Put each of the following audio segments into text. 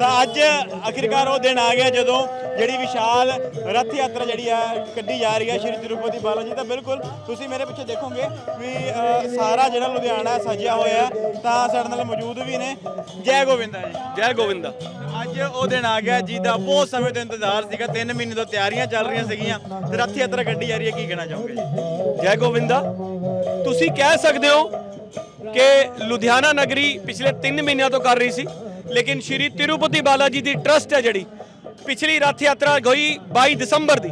ਤਾਂ ਅੱਜ ਆਖਿਰਕਾਰ ਉਹ ਦਿਨ ਆ ਗਿਆ ਜਦੋਂ ਜਿਹੜੀ ਵਿਸ਼ਾਲ ਰੱਥ ਯਾਤਰਾ ਜਿਹੜੀ ਆ ਕੱਢੀ ਜਾ ਰਹੀ ਹੈ ਸ਼੍ਰੀ ਤਿਰੂਪਤੀ ਬਾਲਾਜੀ ਤਾਂ ਬਿਲਕੁਲ ਤੁਸੀਂ ਮੇਰੇ ਪਿੱਛੇ ਦੇਖੋਗੇ ਵੀ ਸਾਰਾ ਜਿਹੜਾ ਲੁਧਿਆਣਾ ਸਜਿਆ ਹੋਇਆ। ਤਾਂ ਸਾਡੇ ਨਾਲ ਮੌਜੂਦ ਵੀ ਨੇ। ਜੈ ਗੋਬਿੰਦਾ ਜੀ। ਜੈ ਗੋਵਿੰਦਾ। ਅੱਜ ਉਹ ਦਿਨ ਆ ਗਿਆ ਜਿਹਦਾ ਬਹੁਤ ਸਮੇਂ ਤੋਂ ਇੰਤਜ਼ਾਰ ਸੀਗਾ 3 ਮਹੀਨੇ ਤੋਂ ਤਿਆਰੀਆਂ ਚੱਲ ਰਹੀਆਂ ਸੀਗੀਆਂ ਤੇ ਰੱਥ ਯਾਤਰਾ ਕੱਢੀ ਜਾ ਰਹੀ ਹੈ ਕੀ ਕਹਿਣਾ ਚਾਹੋਗੇ ਜੀ? ਜੈ ਗੋਵਿੰਦਾ ਤੁਸੀਂ ਕਹਿ ਸਕਦੇ ਹੋ ਕਿ ਲੁਧਿਆਣਾ ਨਗਰੀ ਪਿਛਲੇ 3 ਮਹੀਨਿਆਂ ਤੋਂ ਕਰ ਰਹੀ ਸੀ ਲੇਕਿਨ ਸ਼੍ਰੀ ਤਿਰੂਪਤੀ ਬਾਲਾਜੀ ਦੀ ਟਰਸਟ ਹੈ ਜਿਹੜੀ ਪਿਛਲੀ ਰੱਥ ਯਾਤਰਾ ਗਈ 22 ਦਸੰਬਰ ਦੀ।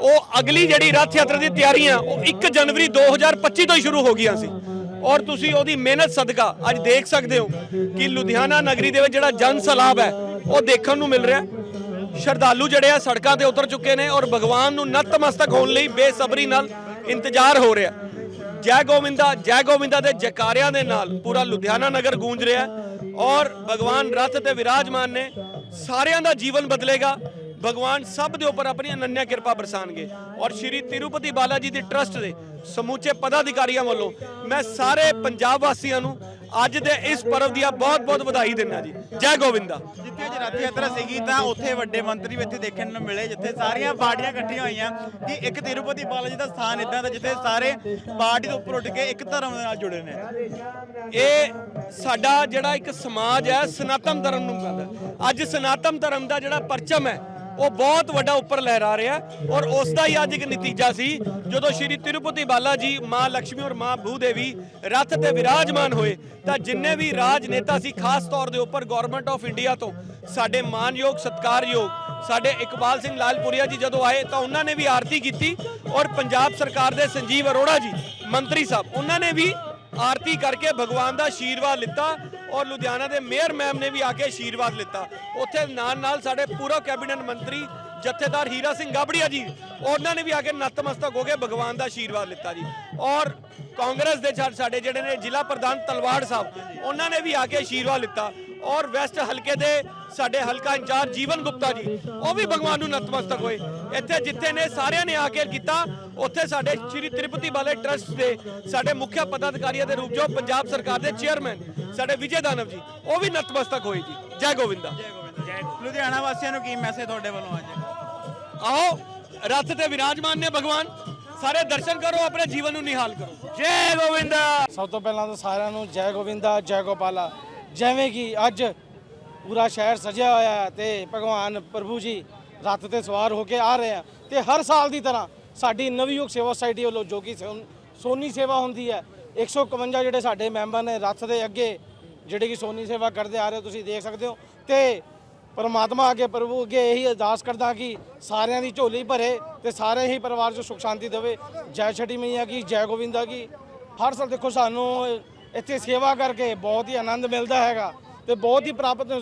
ਉਹ ਅਗਲੀ ਜਿਹੜੀ ਰੱਥ ਯਾਤਰਾ ਦੀ ਤਿਆਰੀਆਂ, ਉਹ 1 ਜਨਵਰੀ 2025 ਤੋਂ ਹੀ ਸ਼ੁਰੂ ਹੋ ਗਈਆਂ ਸੀ। ਔਰ ਤੁਸੀਂ ਉਹਦੀ ਮਿਹਨਤ ਸਦਕਾ ਅੱਜ ਦੇਖ ਸਕਦੇ ਹੋ ਕਿ ਲੁਧਿਆਣਾ ਨਗਰੀ ਦੇ ਵਿੱਚ ਜਿਹੜਾ ਜਨ ਸਲਾਬ ਹੈ, ਉਹ ਦੇਖਣ ਨੂੰ ਮਿਲ ਰਿਹਾ ਸ਼ਰਧਾਲੂ ਜਿਹੜੇ ਆ ਸੜਕਾਂ ਤੇ ਉਤਰ ਚੁੱਕੇ ਨੇ ਔਰ ਭਗਵਾਨ ਨੂੰ ਨਤਮਸਤਕ ਹੋਣ ਲਈ ਬੇਸਬਰੀ ਨਾਲ ਇੰਤਜ਼ਾਰ ਹੋ ਰਿਹਾ ਜੈ ਗੋਵਿੰਦਾ ਜੈ ਗੋਵਿੰਦਾ ਦੇ ਜਕਾਰਿਆਂ ਦੇ ਨਾਲ ਪੂਰਾ ਲੁਧਿਆਣਾ ਨਗਰ ਗੂੰਜ ਰਿਹਾ ਔਰ ਭਗਵਾਨ ਰਥ ਤੇ ਵਿਰਾਜਮਾਨ ਨੇ, ਸਾਰਿਆਂ ਦਾ ਜੀਵਨ ਬਦਲੇਗਾ। ਭਗਵਾਨ ਸਭ ਦੇ ਉੱਪਰ ਆਪਣੀ ਅਨੰਨਿਆ ਕਿਰਪਾ ਬਰਸਾਣਗੇ। ਔਰ ਸ਼੍ਰੀ ਤਿਰੂਪਤੀ ਬਾਲਾਜੀ ਦੇ ਟਰਸਟ ਦੇ ਸਮੂਚੇ ਪਦਾਧਿਕਾਰੀਆਂ ਵੱਲੋਂ ਮੈਂ ਸਾਰੇ ਪੰਜਾਬ ਵਾਸੀਆਂ ਨੂੰ ਅੱਜ ਦੇ ਇਸ ਪਰਵ ਦੀਆਂ ਬਹੁਤ-ਬਹੁਤ ਵਧਾਈ ਦਿੰਦਾ ਜੀ। ਜੈ ਗੋਵਿੰਦਾ। ਜਿੱਥੇ ਅੱਜ ਰੱਥ ਯਾਤਰਾ ਸੀਗੀ ਤਾਂ ਉੱਥੇ ਵੱਡੇ ਮੰਤਰੀ ਵੀ ਇੱਥੇ ਦੇਖਣ ਨੂੰ ਮਿਲੇ ਜਿੱਥੇ ਸਾਰੀਆਂ ਪਾਰਟੀਆਂ ਇਕੱਠੀਆਂ ਹੋਈਆਂ ਕਿ ਇੱਕ ਤਿਰੂਪਤੀ ਬਾਲਾਜੀ ਦਾ ਸਥਾਨ ਇਦਾਂ ਦਾ ਜਿੱਥੇ ਸਾਰੇ ਪਾਰਟੀ ਤੋਂ ਉੱਪਰ ਉੱਠ ਕੇ ਇੱਕ ਧਰਮ ਦੇ ਨਾਲ ਜੁੜੇ ਨੇ। ਇਹ ਸਾਡਾ ਜਿਹੜਾ ਇੱਕ ਸਮਾਜ ਹੈ ਸਨਾਤਨ ਧਰਮ ਨੂੰ ਕਹਿੰਦਾ। ਅੱਜ ਸਨਾਤਨ ਧਰਮ ਦਾ ਜਿਹੜਾ ਪਰਚਮ ਹੈ ਉਹ ਬਹੁਤ ਵੱਡਾ ਉੱਪਰ ਲਹਿਰਾ ਰਿਹਾ ਔਰ ਉਸ ਦਾ ਹੀ ਅੱਜ ਇੱਕ ਨਤੀਜਾ ਸੀ, ਜਦੋਂ ਸ਼੍ਰੀ ਤਿਰੂਪਤੀ ਬਾਲਾ ਜੀ, ਮਾਂ ਲక్ష్ਮੀ ਔਰ ਮਾਂ ਭੂਦੇਵੀ ਰੱਥ ਤੇ ਵਿਰਾਜਮਾਨ ਹੋਏ, ਤਾਂ ਜਿੰਨੇ ਵੀ ਰਾਜਨੇਤਾ ਸੀ, ਖਾਸ ਤੌਰ ਦੇ ਉੱਪਰ ਗਵਰਨਮੈਂਟ ਆਫ ਇੰਡੀਆ ਤੋਂ, ਸਾਡੇ ਮਾਨਯੋਗ, ਸਤਕਾਰਯੋਗ ਸਾਡੇ ਇਕਬਾਲ ਸਿੰਘ ਲਾਲਪੁਰੀਆ ਜੀ ਜਦੋਂ ਆਏ, ਤਾਂ ਉਹਨਾਂ ਨੇ ਵੀ ਆਰਤੀ ਕੀਤੀ ਔਰ ਪੰਜਾਬ ਸਰਕਾਰ ਦੇ ਸੰਜੀਵ ਅਰੋੜਾ ਜੀ, ਮੰਤਰੀ ਸਾਹਿਬ, ਉਹਨਾਂ ਨੇ ਵੀ ਆਰਤੀ ਕਰਕੇ ਭਗਵਾਨ ਦਾ ਆਸ਼ੀਰਵਾਦ ਲਿੱਤਾ ਔਰ ਲੁਧਿਆਣਾ ਦੇ ਮੇਅਰ ਮੈਮ ਨੇ ਵੀ ਆ ਕੇ ਆਸ਼ੀਰਵਾਦ ਲਿੱਤਾ। ਉੱਥੇ ਨਾਲ ਨਾਲ ਸਾਡੇ ਪੂਰਾ ਕੈਬਨਿਟ ਮੰਤਰੀ ਜਥੇਦਾਰ ਹੀਰਾ ਸਿੰਘ ਗਾਬੜੀਆ ਜੀ, ਉਹਨਾਂ ਨੇ ਵੀ ਆ ਕੇ ਨਤਮਸਤਕ ਹੋ ਕੇ ਭਗਵਾਨ ਦਾ ਆਸ਼ੀਰਵਾਦ ਲਿੱਤਾ ਜੀ। ਔਰ ਕਾਂਗਰਸ ਦੇ ਛਾ- ਸਾਡੇ ਜਿਹੜੇ ਨੇ ਜ਼ਿਲ੍ਹਾ ਪ੍ਰਧਾਨ ਤਲਵਾੜ ਸਾਹਿਬ, ਉਹਨਾਂ ਨੇ ਵੀ ਆ ਕੇ ਆਸ਼ੀਰਵਾਦ ਲਿੱਤਾ। ਔਰ ਵੈਸਟ ਹਲਕੇ ਦੇ ਸਾਡੇ ਹਲਕਾ ਇੰਚਾਰਜ ਜੀਵਨ ਗੁਪਤਾ ਜੀ, ਉਹ ਵੀ ਭਗਵਾਨ ਨੂੰ ਨਤਮਸਤਕ ਹੋਏ। ਇੱਥੇ ਜਿੱਥੇ ਨੇ ਸਾਰਿਆਂ ਨੇ ਆ ਕੇ ਕੀਤਾ ਉੱਥੇ ਸਾਡੇ ਸ਼੍ਰੀ ਤਿਰੂਪਤੀ ਬਾਲੇ ਟਰਸਟ ਦੇ ਸਾਡੇ ਮੁੱਖ ਪਦਾਧਿਕਾਰੀਆਂ ਦੇ ਰੂਪ ਜੋ ਪੰਜਾਬ ਸਰਕਾਰ ਦੇ ਚੇਅਰਮੈਨ ਸਾਡੇ ਵਿਜੇ ਦਾਨਵ ਜੀ ਉਹ ਵੀ ਨਤਮਸਤਕ ਹੋਏ ਜੀ। ਜੈ ਗੋਵਿੰਦਾ। ਲੁਧਿਆਣਾ ਵਾਸੀਆਂ ਨੂੰ ਕੀ ਮੈਸੇਜ ਤੁਹਾਡੇ ਵੱਲੋਂ ਅੱਜ? ਆਓ ਰੱਥ ਤੇ ਵਿਰਾਜਮਾਨ ਨੇ ਭਗਵਾਨ ਸਾਰੇ ਦਰਸ਼ਨ ਕਰੋ ਆਪਣੇ ਜੀਵਨ ਨੂੰ ਨਿਹਾਲ ਕਰੋ। ਜੈ ਗੋਵਿੰਦਾ। ਸਭ ਤੋਂ ਪਹਿਲਾਂ ਤਾਂ ਸਾਰਿਆਂ ਨੂੰ ਜੈ ਗੋਵਿੰਦਾ ਜੈ ਗੋਪਾਲਾ। ਜਿਵੇਂ ਕਿ ਅੱਜ ਪੂਰਾ ਸ਼ਹਿਰ ਸਜਿਆ ਹੋਇਆ ਤੇ ਭਗਵਾਨ ਪ੍ਰਭੂ ਜੀ ਰੱਥ ਤੇ ਸਵਾਰ ਹੋ ਕੇ ਆ ਰਹੇ ਆ ਤੇ ਹਰ ਸਾਲ ਦੀ ਤਰ੍ਹਾਂ ਸਾਡੀ ਨਵਯੁਗ ਸੇਵਾ ਸੁਸਾਇਟੀ ਵੱਲੋਂ ਜੋ ਕਿ ਸੋਨ- ਸੋਨੀ ਸੇਵਾ ਹੁੰਦੀ ਹੈ 151 ਜਿਹੜੇ ਸਾਡੇ ਮੈਂਬਰ ਨੇ ਰੱਥ ਦੇ ਅੱਗੇ ਜਿਹੜੇ ਕਿ ਸੋਨੀ ਸੇਵਾ ਕਰਦੇ ਆ ਰਹੇ ਹੋ, ਤੁਸੀਂ ਦੇਖ ਸਕਦੇ ਹੋ। ਤੇ ਪਰਮਾਤਮਾ ਅੱਗੇ ਪ੍ਰਭੂ ਅੱਗੇ ਇਹੀ ਅਰਦਾਸ ਕਰਦਾ ਕਿ ਸਾਰਿਆਂ ਦੀ ਝੋਲੀ ਭਰੇ ਤੇ ਸਾਰੇ ਹੀ ਪਰਿਵਾਰ 'ਚ ਸੁਖ ਸ਼ਾਂਤੀ ਦੇਵੇ। ਜੈ ਛठी ਮਈਆ ਕੀ, ਜੈ ਗੋਵਿੰਦਾ ਕੀ। ਹਰ ਸਾਲ ਦੇਖੋ ਸਾਨੂੰ ਇੱਥੇ ਸੇਵਾ ਕਰਕੇ ਬਹੁਤ ਹੀ ਆਨੰਦ ਮਿਲਦਾ ਹੈਗਾ ਤੇ ਬਹੁਤ ਹੀ ਪ੍ਰਾਪਤ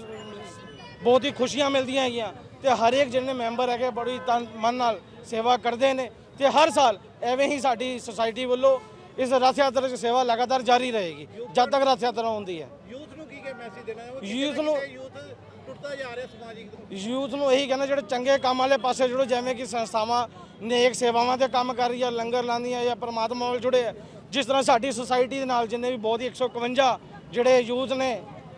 ਬਹੁਤ ਹੀ ਖੁਸ਼ੀਆਂ ਮਿਲਦੀਆਂ ਹੈਗੀਆਂ ਤੇ ਹਰ ਇੱਕ ਜਿਹਨੇ ਮੈਂਬਰ ਹੈਗੇ ਬੜੀ ਤਨ ਮਨ ਨਾਲ ਸੇਵਾ ਕਰਦੇ ਨੇ ਤੇ ਹਰ ਸਾਲ ਐਵੇਂ ਹੀ ਸਾਡੀ ਸੁਸਾਇਟੀ ਵੱਲੋਂ ਇਸ ਰਥ ਯਾਤਰਾ ਦੀ ਸੇਵਾ ਲਗਾਤਾਰ ਜਾਰੀ ਰਹੇਗੀ ਜਦ ਤੱਕ ਰਥ ਯਾਤਰਾ ਹੁੰਦੀ ਹੈ। ਯੂਥ ਨੂੰ ਕੀ ਕੀ ਮੈਸੇਜ ਦੇਣਾ ਹੈ ਯੂਥ ਨੂੰ ਯੂਥ ਟੁੱਟਦਾ ਜਾ ਰਿਹਾ ਸਮਾਜਿਕ ਯੂਥ ਨੂੰ ਇਹੀ ਕਹਿੰਦਾ ਜਿਹੜੇ ਚੰਗੇ ਕੰਮ ਵਾਲੇ ਪਾਸੇ ਜੁੜੋ ਜਿਵੇਂ ਕਿ ਸੰਸਥਾਵਾਂ ਨੇਕ ਸੇਵਾਵਾਂ ਤੇ ਕੰਮ ਕਰ ਰਹੀਆਂ ਲੰਗਰ ਲਾਉਂਦੀਆਂ ਜਾਂ ਪਰਮਾਤਮਾ ਨਾਲ ਜੁੜੇ ਆ ਜਿਸ ਤਰ੍ਹਾਂ ਸਾਡੀ ਸੁਸਾਇਟੀ ਦੇ ਨਾਲ ਜਿੰਨੇ ਵੀ ਬਹੁਤ ਹੀ 151 ਜਿਹੜੇ ਯੂਥ ਨੇ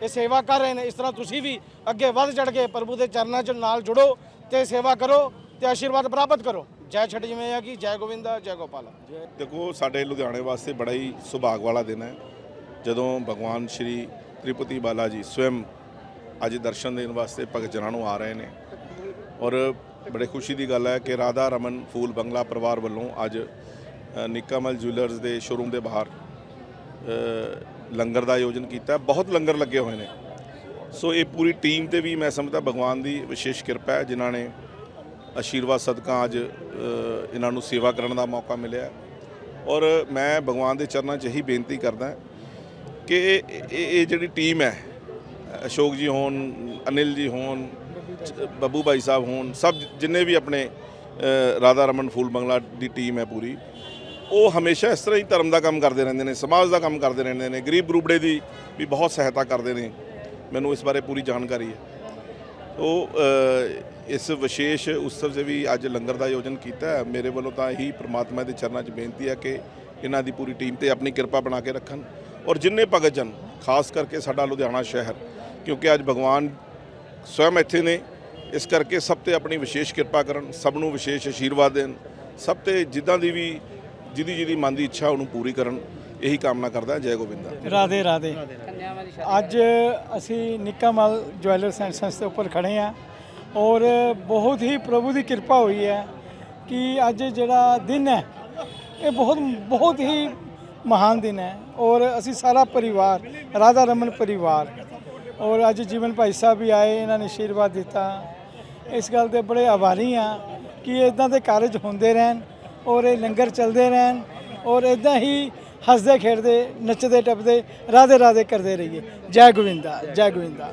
ਇਹ ਸੇਵਾ ਕਰ ਰਹੇ ਨੇ। ਇਸ ਤਰ੍ਹਾਂ ਤੁਸੀਂ ਵੀ ਅੱਗੇ ਵੱਧ ਚੜ ਕੇ ਪ੍ਰਭੂ ਦੇ ਚਰਨਾਂ 'ਚ ਨਾਲ ਜੁੜੋ ਤੇ ਸੇਵਾ ਕਰੋ ਤੇ ਆਸ਼ੀਰਵਾਦ ਪ੍ਰਾਪਤ ਕਰੋ। ਜੈ ਛਠ ਜਿਵੇਂ ਆ ਕਿ ਜੈ ਗੋਬਿੰਦਾ ਜੈ ਗੋਪਾਲ। ਦੇਖੋ ਸਾਡੇ ਲੁਧਿਆਣੇ ਵਾਸਤੇ ਬੜਾ ਹੀ ਸੁਭਾਗ ਵਾਲਾ ਦਿਨ ਹੈ। ਜਦੋਂ ਭਗਵਾਨ ਸ਼੍ਰੀ ਤ੍ਰਿਪਤੀ ਬਾਲਾ ਜੀ ਸਵੈਮ ਅੱਜ ਦਰਸ਼ਨ ਦੇਣ ਵਾਸਤੇ ਭਗਤ ਜਨਾਂ ਨੂੰ ਆ ਰਹੇ ਨੇ ਔਰ ਬੜੇ ਖੁਸ਼ੀ ਦੀ ਗੱਲ ਹੈ ਕਿ ਰਾਧਾ ਰਮਨ ਫੂਲ ਬੰਗਲਾ ਪਰਿਵਾਰ ਵੱਲੋਂ ਅੱਜ ਅ, ਨਿੱਕਾਮਲ ਜੁਐਲਰਸ ਦੇ ਸ਼ੋਰੂਮ ਦੇ ਬਾਹਰ ਲੰਗਰ ਦਾ ਆਯੋਜਨ ਕੀਤਾ ਬਹੁਤ ਲੰਗਰ ਲੱਗੇ ਹੋਏ ਨੇ। ਸੋ ਇਹ ਪੂਰੀ ਟੀਮ ਤੇ ਵੀ ਮੈਂ ਸਮਝਦਾ ਭਗਵਾਨ ਦੀ ਵਿਸ਼ੇਸ਼ ਕਿਰਪਾ ਹੈ, ਜਿਨ੍ਹਾਂ ਨੇ ਆਸ਼ੀਰਵਾਦ, ਸਦਕਾ ਅੱਜ ਇਹਨਾਂ ਨੂੰ ਸੇਵਾ ਕਰਨ ਦਾ ਮੌਕਾ ਮਿਲਿਆ ਔਰ ਮੈਂ ਭਗਵਾਨ ਦੇ ਚਰਨਾਂ 'ਚ ਇਹੀ ਬੇਨਤੀ ਕਰਦਾ ਕਿ ਇਹ, ਇਹ- ਜਿਹੜੀ ਟੀਮ ਹੈ, ਅਸ਼ੋਕ ਜੀ ਹੋਣ, ਅਨਿਲ ਜੀ ਹੋਣ, ਬੱਬੂ ਭਾਈ ਸਾਹਿਬ ਹੋਣ, ਸਭ ਜਿੰਨੇ ਵੀ ਆਪਣੇ ਰਾਧਾ ਰਮਨ ਫੂਲ ਬੰਗਲਾ ਦੀ ਟੀਮ ਹੈ ਪੂਰੀ ਉਹ ਹਮੇਸ਼ਾ ਇਸ ਤਰ੍ਹਾਂ ਹੀ ਧਰਮ ਦਾ ਕੰਮ ਕਰਦੇ ਰਹਿੰਦੇ ਨੇ, ਸਮਾਜ ਦਾ ਕੰਮ ਕਰਦੇ ਰਹਿੰਦੇ ਨੇ, ਗਰੀਬ ਗਰੂਬੜੇ ਦੀ ਵੀ ਬਹੁਤ ਸਹਾਇਤਾ ਕਰਦੇ ਨੇ। ਮੈਨੂੰ ਇਸ ਬਾਰੇ ਪੂਰੀ ਜਾਣਕਾਰੀ ਹੈ। ਉਹ ਇਸ ਵਿਸ਼ੇਸ਼ ਉਤਸਵ 'ਚ ਵੀ ਅੱਜ ਲੰਗਰ ਦਾ ਆਯੋਜਨ ਕੀਤਾ ਹੈ। ਮੇਰੇ ਵੱਲੋਂ ਤਾਂ ਇਹੀ ਪ੍ਰਮਾਤਮਾ ਦੇ ਚਰਨਾਂ 'ਚ ਬੇਨਤੀ ਹੈ ਕਿ ਇਹਨਾਂ ਦੀ ਪੂਰੀ ਟੀਮ ਤੇ ਆਪਣੀ ਕਿਰਪਾ ਬਣਾ ਕੇ ਰੱਖਣ। ਔਰ ਜਿੰਨੇ ਭਗਤ ਜਨ ਖਾਸ ਕਰਕੇ ਸਾਡਾ ਲੁਧਿਆਣਾ ਸ਼ਹਿਰ, ਕਿਉਂਕਿ ਅੱਜ ਭਗਵਾਨ ਸਵੈਮ ਇੱਥੇ ਨੇ, ਇਸ ਕਰਕੇ ਸਭ ਤੇ ਆਪਣੀ ਵਿਸ਼ੇਸ਼ ਕਿਰਪਾ ਕਰਨ, ਸਭ ਨੂੰ ਵਿਸ਼ੇਸ਼ ਆਸ਼ੀਰਵਾਦ ਦੇਣ, ਸਭ ਤੇ ਜਿੱਦਾਂ ਦੀ ਵੀ ਜਿਹਦੀ ਜਿਹਦੀ ਮਨ ਦੀ ਇੱਛਾ ਉਹਨੂੰ ਪੂਰੀ ਕਰਨ, ਇਹੀ ਕਾਮਨਾ ਕਰਦਾ, ਜੈ ਗੋਬਿੰਦਾ। ਰਾਧੇ ਰਾਧੇ। ਅੱਜ ਅਸੀਂ ਨਿੱਕਾਮਲ ਜੁਐਲਰਸ ਐਂਡ ਸੰਸ ਦੇ ਉੱਪਰ ਖੜੇ ਆ ਔਰ ਬਹੁਤ ਹੀ ਪ੍ਰਭੂ ਦੀ ਕਿਰਪਾ ਹੋਈ ਹੈ ਕਿ ਅੱਜ ਜਿਹੜਾ ਦਿਨ ਹੈ, ਇਹ ਬਹੁਤ ਬਹੁਤ ਹੀ ਮਹਾਨ ਦਿਨ ਹੈ ਔਰ ਅਸੀਂ ਸਾਰਾ ਪਰਿਵਾਰ, ਰਾਧਾ ਰਮਨ ਪਰਿਵਾਰ ਔਰ ਅੱਜ ਜੀਵਨ ਭਾਈ ਸਾਹਿਬ ਵੀ ਆਏ, ਇਹਨਾਂ ਨੇ ਆਸ਼ੀਰਵਾਦ ਦਿੱਤਾ। ਇਸ ਗੱਲ ਦੇ ਬੜੇ ਆਭਾਰੀ ਆ ਕਿ ਇਦਾਂ ਦੇ ਕਾਰਜ ਹੁੰਦੇ ਰਹਿਣ ਔਰ ਇਹ ਲੰਗਰ ਚੱਲਦੇ ਰਹਿਣ ਔਰ ਇਦਾਂ ਹੀ ਹੱਸਦੇ ਖੇਡਦੇ ਨੱਚਦੇ ਟੱਪਦੇ ਰਾਧੇ ਰਾਧੇ ਕਰਦੇ ਰਹੀਏ। ਜੈ ਗੋਵਿੰਦਾ ਜੈ ਗੋਵਿੰਦਾ।